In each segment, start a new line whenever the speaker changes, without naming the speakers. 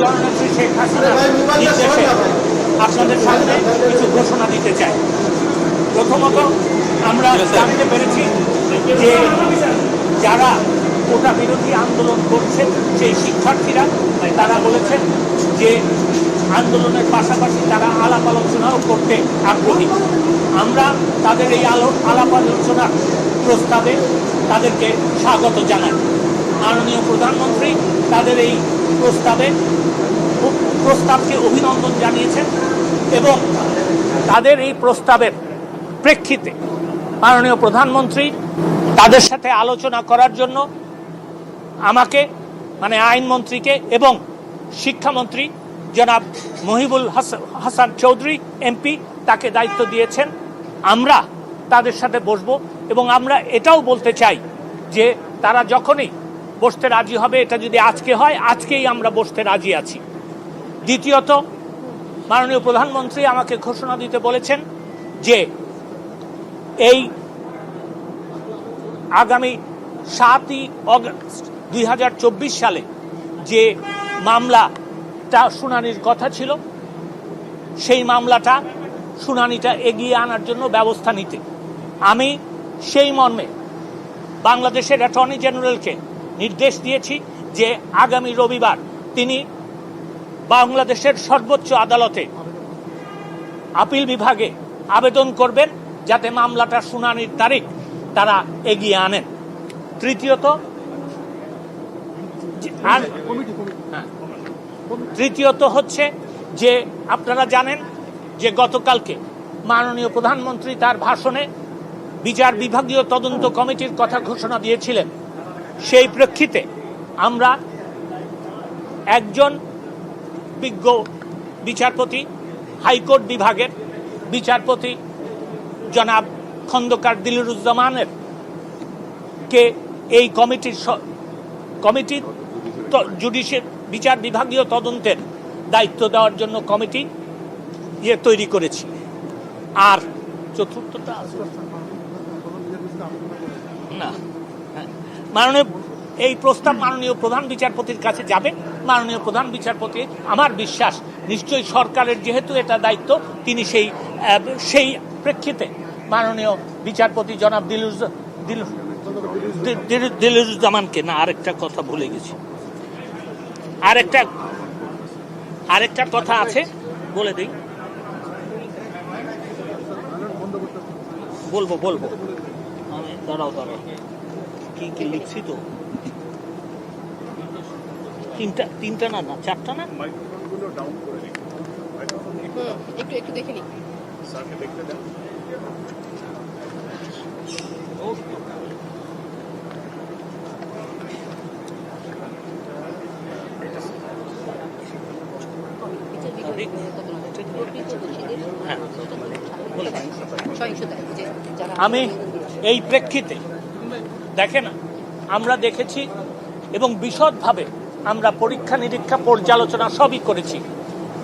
জননেত্রী শেখ নির্দেশে আপনাদের সামনে কিছু ঘোষণা দিতে চাই। প্রথমত আমরা জানতে পেরেছি যে যারা কোটা বিরোধী আন্দোলন করছেন সেই শিক্ষার্থীরা তারা বলেছেন যে আন্দোলনের পাশাপাশি তারা আলাপ আলোচনাও করতে আগ্রহী। আমরা তাদের এই আলো আলাপ আলোচনার প্রস্তাবে তাদেরকে স্বাগত জানাই। মাননীয় প্রধানমন্ত্রী তাদের এই প্রস্তাবে প্রস্তাবকে অভিনন্দন জানিয়েছেন এবং তাদের এই প্রস্তাবের প্রেক্ষিতে মাননীয় প্রধানমন্ত্রী তাদের সাথে আলোচনা করার জন্য আমাকে মানে আইনমন্ত্রীকে এবং শিক্ষামন্ত্রী জনাব মহিবুল হাস- হাসান চৌধুরী, এমপি, তাকে দায়িত্ব দিয়েছেন। আমরা তাদের সাথে বসবো এবং আমরা এটাও বলতে চাই যে তারা যখনই বসতে রাজি হবে, এটা যদি আজকে হয়, আজকেই আমরা বসতে রাজি আছি। দ্বিতীয়ত, মাননীয় প্রধানমন্ত্রী আমাকে ঘোষণা দিতে বলেছেন যে এই আগামী সাতই অগস্ট দুই সালে যে মামলাটা শুনানির কথা ছিল, সেই মামলাটা শুনানিটা এগিয়ে আনার জন্য ব্যবস্থা নিতে। আমি সেই মর্মে বাংলাদেশের অ্যাটর্নি জেনারেলকে নির্দেশ দিয়েছি যে আগামী রবিবার তিনি বাংলাদেশের সর্বোচ্চ আদালতে আপিল বিভাগে আবেদন করবেন যাতে মামলাটা শুনানির তারিখ তারা এগিয়ে আনেন তৃতীয়ত আর। তৃতীয়ত হচ্ছে যে আপনারা জানেন যে গতকালকে মাননীয় প্রধানমন্ত্রী তার ভাষণে বিচার বিভাগীয় তদন্ত কমিটির কথা ঘোষণা দিয়েছিলেন সেই প্রেক্ষিতে আমরা একজন বিজ্ঞ বিচারপতি, হাইকোর্ট বিভাগের বিচারপতি জনাব খন্দকার দিলুরুজ্জামানের কে এই কমিটির কমিটির জুডিশিয়াল বিচার বিভাগীয় তদন্তের দায়িত্ব দেওয়ার জন্য কমিটি ইয়ে তৈরি করেছি আর চতুর্থটা না। মাননীয় এই প্রস্তাব মাননীয় প্রধান বিচারপতির কাছে যাবে। মাননীয় প্রধান বিচারপতি, আমার বিশ্বাস, নিশ্চয়ই সরকারের যেহেতু এটা দায়িত্ব, তিনি সেই সেই প্রেক্ষিতে মাননীয় বিচারপতি জনাব দিলুজ দিল- দিলুজ্জামানকে না, আরেকটা কথা ভুলে গেছি। আরেকটা আরেকটা কথা আছে, বলে দিই। বলব বলব। দাঁড়াও দাঁড়াও। কি কি লিখছি তো? তিনটা তিনটা না না চারটা না?
হুম, একটু একটু দেখে নিই
হ্যাঁ বলে দিই।
সহিংসতা যে যারা
আমি এই প্রেক্ষিতে দেখেন, আমরা দেখেছি এবং বিশদভাবে আমরা পরীক্ষা নিরীক্ষা পর্যালোচনা সবই করেছি।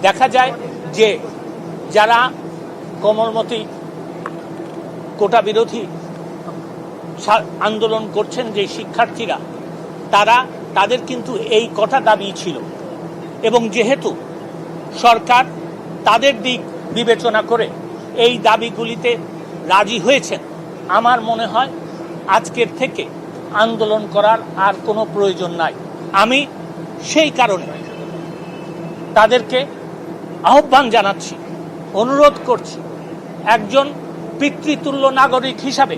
দেখা যায় যে যারা কোমলমতি কোটা বিরোধী আন্দোলন করছেন যে শিক্ষার্থীরা, তারা, তাদের কিন্তু এই কথা দাবি ছিল। এবং যেহেতু সরকার তাদের দিক বিবেচনা করে এই দাবিগুলিতে রাজি হয়েছেন, আমার মনে হয় আজকের থেকে আন্দোলন করার আর কোনো প্রয়োজন নাই। আমি সেই কারণে তাদেরকে আহ্বান জানাচ্ছি, অনুরোধ করছি, একজন পিতৃতুল্য নাগরিক হিসাবে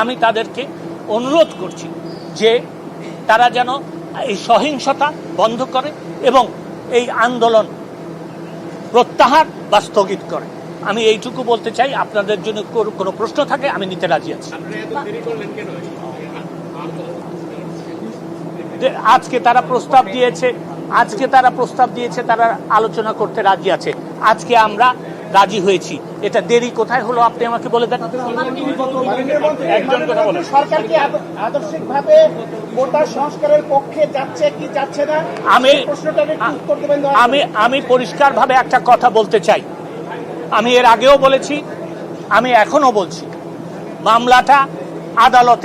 আমি তাদেরকে অনুরোধ করছি যে তারা যেন এই সহিংসতা বন্ধ করে এবং এই আন্দোলন প্রত্যাহার বা স্থগিত করে। আমি এইটুকু বলতে চাই আপনাদের জন্য কোনো- প্রশ্ন থাকে আমি নিতে রাজি আছি। আজকে তারা প্রস্তাব দিয়েছে আজকে তারা প্রস্তাব দিয়েছে তারা আলোচনা করতে রাজি আছে। আজকে আমরা রাজি হয়েছি। এটা দেরি কোথায় হলো আপনি আমাকে বলে দেন? একজন কথা বলেন।
সরকার কি আদর্শিকভাবে কোটা সংস্কারের পক্ষে যাচ্ছে কি যাচ্ছে না
আমি। আমি আমি পরিষ্কারভাবে একটা কথা বলতে চাই। আমি এর আগেও বলেছি আমি এখনও বলছি মামলাটা আদালতে